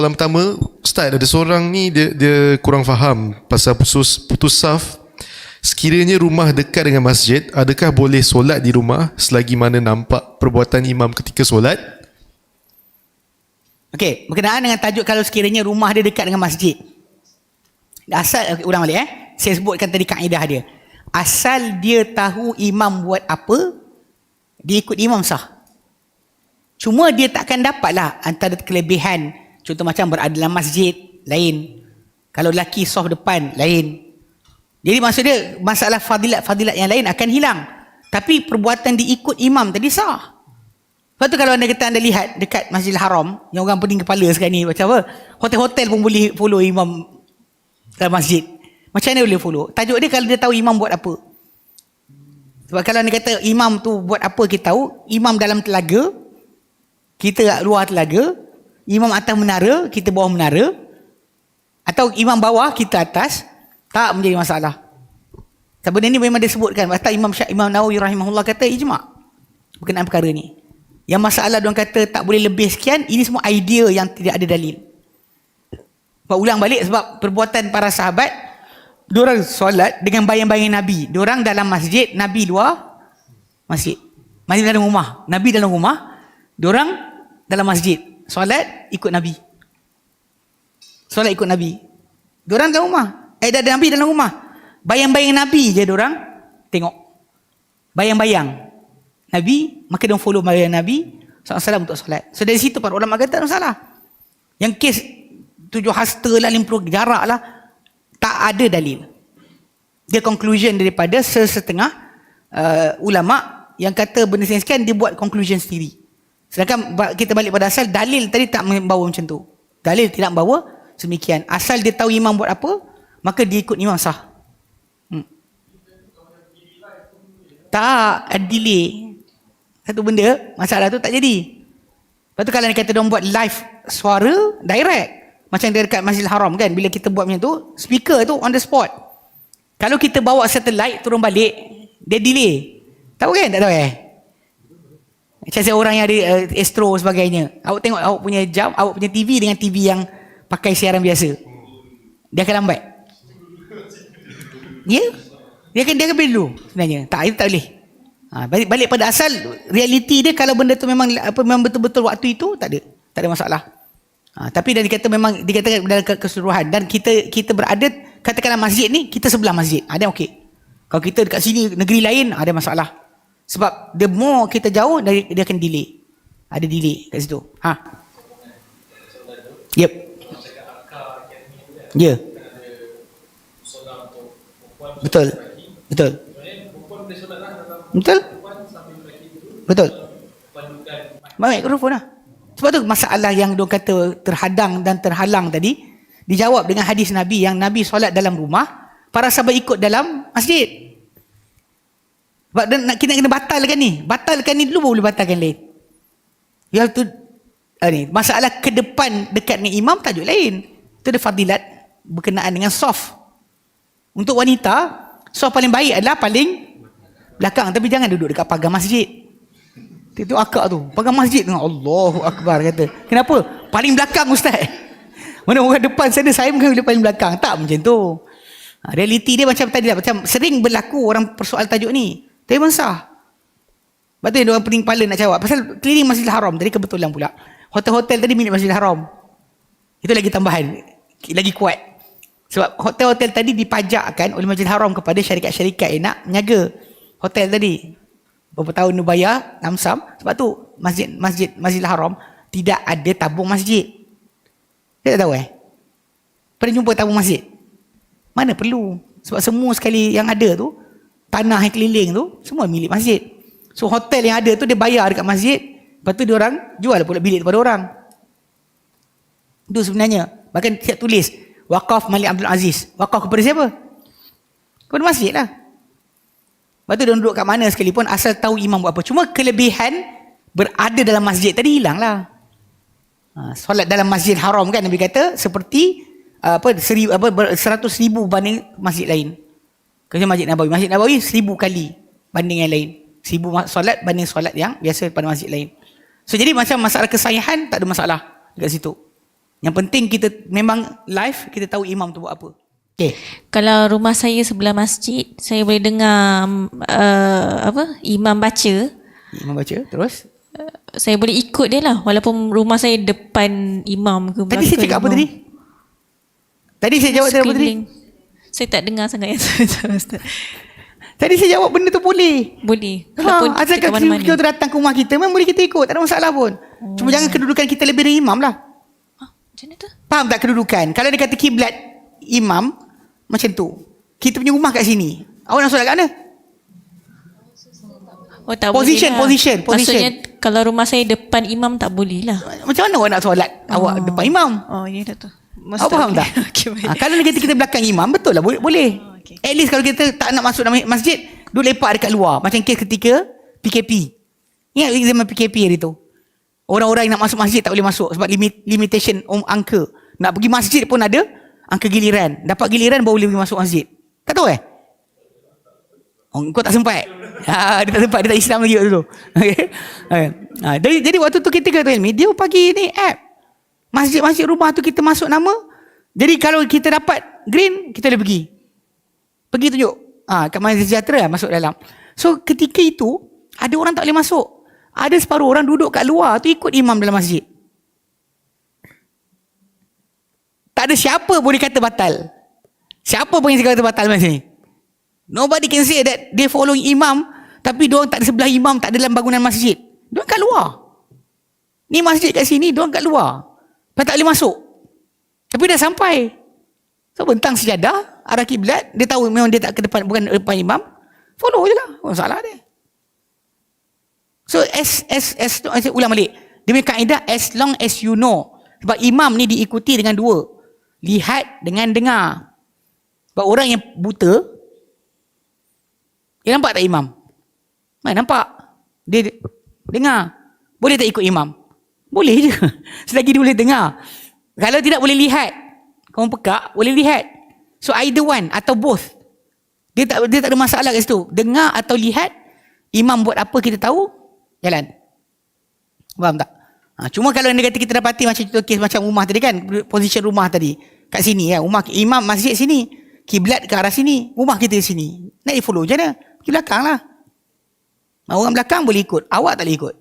Soalan pertama, Ustaz ada seorang ni dia, dia kurang faham pasal putus, putus saf. Sekiranya rumah dekat dengan masjid, adakah boleh solat di rumah selagi mana nampak perbuatan imam ketika solat? Okey, berkenaan dengan tajuk kalau sekiranya rumah dia dekat dengan masjid. Asal, okay, ulang balik eh. Saya sebutkan tadi kaedah dia. Asal dia tahu imam buat apa, dia ikut imam sah. Cuma dia takkan dapatlah antara kelebihan Contoh macam berada dalam masjid, lain. Kalau lelaki soft depan, lain. Jadi maksud dia, masalah fadilat-fadilat yang lain akan hilang. Tapi perbuatan diikut imam tadi sah. Lepas tu kalau anda kata anda lihat dekat Masjidil Haram, yang orang pening kepala sekarang ni, macam apa? Hotel-hotel pun boleh follow imam dalam masjid. Macam mana boleh follow? Tajuk dia kalau dia tahu imam buat apa. Sebab kalau anda kata imam tu buat apa kita tahu, imam dalam telaga, kita luar telaga, imam atas menara, kita bawah menara, atau imam bawah, kita atas, tak menjadi masalah. Sebab ini memang disebutkan, bahkan Imam Syah, Imam Nawawi rahimahullah kata ijma' berkenaan perkara ni. Yang masalah dia kata tak boleh lebih sekian, ini semua idea yang tidak ada dalil. Sebab ulang balik sebab perbuatan para sahabat, diorang solat dengan bayang-bayang Nabi. Diorang dalam masjid, Nabi luar masjid. Masjid dalam rumah. Nabi dalam rumah, diorang dalam masjid. Solat ikut Nabi. Solat ikut Nabi. Diorang dalam rumah. Eh, ada Nabi dalam rumah. Bayang-bayang Nabi je diorang tengok. Bayang-bayang. Nabi, maka dia follow bayang Nabi SAW untuk solat. So dari situ para ulama kata tak salah. Yang kes tujuh hasta lah, lima puluh jarak lah, tak ada dalil. Dia conclusion daripada sesetengah uh, ulama yang kata benda sekian dia buat conclusion sendiri. Sedangkan kita balik pada asal, dalil tadi tak membawa macam tu. Dalil tidak membawa semikian. Asal dia tahu imam buat apa, maka dia ikut imam sah. Hmm. Tak, delay. Satu benda, masalah tu tak jadi. Lepas tu kalau ni kata dia buat live suara, direct. Macam dia dekat Masjidil Haram kan, bila kita buat macam tu, speaker tu on the spot. Kalau kita bawa satellite turun balik, dia delay. Tahu kan? Tak tahu eh? Macam saya orang yang ada uh, Astro sebagainya. Awak tengok awak punya jam, awak punya TV dengan TV yang pakai siaran biasa. Dia akan lambat. Ya? Dia akan dia akan dulu sebenarnya. Tak, itu tak boleh. Ha, balik, balik pada asal realiti dia kalau benda tu memang apa memang betul-betul waktu itu tak ada. Tak ada masalah. Ha, tapi dah dikata memang dikatakan dalam keseluruhan dan kita kita berada katakanlah masjid ni kita sebelah masjid. Ada ha, okey. Kalau kita dekat sini negeri lain ada masalah. Sebab the more kita jauh dari dia akan delay. Ada delay kat situ. Ha. Yep. Ya. Yeah. Betul. Betul. Betul. Betul. Baik, mikrofon lah. Sebab tu masalah yang dia kata terhadang dan terhalang tadi dijawab dengan hadis Nabi yang Nabi solat dalam rumah, para sahabat ikut dalam masjid. Sebab nak kita kena batalkan ni. Batalkan ni dulu boleh batalkan lain. Yang tu uh, ni, masalah ke depan dekat dengan imam tajuk lain. Itu ada fadilat berkenaan dengan soft. Untuk wanita, soft paling baik adalah paling belakang. Tapi jangan duduk dekat pagar masjid. Itu akak tu. Pagar masjid dengan Allahu Akbar kata. Kenapa? Paling belakang ustaz. Mana orang depan sana, saya bukan paling belakang. Tak macam tu. Ha, realiti dia macam tadi lah. Macam sering berlaku orang persoal tajuk ni. Tapi mensah. Sebab tu yang orang pening kepala nak jawab. Pasal keliling Masjidil Haram tadi kebetulan pula. Hotel-hotel tadi milik Masjidil Haram. Itu lagi tambahan. Lagi kuat. Sebab hotel-hotel tadi dipajakkan oleh Masjidil Haram kepada syarikat-syarikat yang nak menjaga hotel tadi. Berapa tahun dia bayar, namsam. Sebab tu masjid masjid Masjidil Haram tidak ada tabung masjid. Saya tak tahu eh. Pernah jumpa tabung masjid? Mana perlu? Sebab semua sekali yang ada tu tanah yang keliling tu semua milik masjid. So hotel yang ada tu dia bayar dekat masjid, lepas tu dia orang jual pula bilik kepada orang. Itu sebenarnya. Bahkan siap tulis wakaf Malik Abdul Aziz. Wakaf kepada siapa? Kepada masjid lah. Lepas tu dia duduk kat mana sekalipun asal tahu imam buat apa. Cuma kelebihan berada dalam masjid tadi hilang lah. Ha, solat dalam masjid haram kan Nabi kata seperti apa, seri, apa seratus ribu banding masjid lain. Kerja Masjid Nabawi. Masjid Nabawi seribu kali banding yang lain. Seribu solat banding solat yang biasa pada masjid lain. So jadi macam masalah kesahihan tak ada masalah dekat situ. Yang penting kita memang live kita tahu imam tu buat apa. Okey. Kalau rumah saya sebelah masjid, saya boleh dengar uh, apa imam baca. Imam baca terus. Saya boleh ikut dia lah walaupun rumah saya depan imam ke Tadi saya cakap apa imam. tadi? Tadi saya jawab tadi apa tadi? Saya tak dengar sangat yang saya Ustaz. Tadi saya jawab benda tu boleh. Boleh. Ha, Walaupun asalkan kat mana-mana. kita datang ke rumah kita memang boleh kita ikut, tak ada masalah pun. Cuma jangan kedudukan kita lebih dari imam lah. Ah, macam mana tu? Faham tak kedudukan? Kalau dia kata kiblat imam macam tu. Kita punya rumah kat sini. Awak nak solat kat mana? Oh tak Position, boleh lah. position, position. Maksudnya kalau rumah saya depan imam tak boleh lah. Macam mana awak nak solat awak depan imam? Oh ya dah tu. Awak faham tak? okay, ha, kalau kata kita belakang imam, betul lah boleh. boleh. Oh, okay. At least kalau kita tak nak masuk dalam masjid, duduk lepak dekat luar. Macam kes ketika PKP. Ingat zaman PKP hari tu? Orang-orang yang nak masuk masjid tak boleh masuk sebab limit, limitation um, angka. Nak pergi masjid pun ada angka giliran. Dapat giliran baru boleh pergi masuk masjid. Tak tahu eh? Oh, kau tak sempat. Ha, dia tak sempat, dia tak Islam lagi waktu tu. Okay. Ha, jadi, jadi waktu tu kita kata dia bagi ni app. Masjid-masjid rumah tu kita masuk nama. Jadi kalau kita dapat green, kita boleh pergi. Pergi tunjuk. Ha, kat Masjid Sejahtera lah masuk dalam. So ketika itu, ada orang tak boleh masuk. Ada separuh orang duduk kat luar tu ikut imam dalam masjid. Tak ada siapa boleh kata batal. Siapa pun yang kata batal macam ni? Nobody can say that they following imam tapi dia tak ada sebelah imam, tak ada dalam bangunan masjid. Dia kat luar. Ni masjid kat sini, dia kat luar. Lepas tak boleh masuk. Tapi dah sampai. So bentang sejadah, arah kiblat, dia tahu memang dia tak ke depan bukan depan imam. Follow je lah. Oh, salah dia. So as as as, as ulang balik. Dia punya kaedah as long as you know. Sebab imam ni diikuti dengan dua. Lihat dengan dengar. Sebab orang yang buta, dia nampak tak imam? Mana nampak? Dia dia dengar. Boleh tak ikut imam? Boleh je. Selagi dia boleh dengar. Kalau tidak boleh lihat. Kamu pekak, boleh lihat. So either one atau both. Dia tak dia tak ada masalah kat situ. Dengar atau lihat, imam buat apa kita tahu, jalan. Faham tak? Ha, cuma kalau dia kata kita dapati macam contoh kes macam rumah tadi kan, position rumah tadi. Kat sini kan, rumah imam masjid sini. Kiblat ke arah sini. Rumah kita di sini. Nak di follow je mana? Pergi belakang lah. Orang belakang boleh ikut. Awak tak boleh ikut.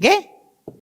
Okay?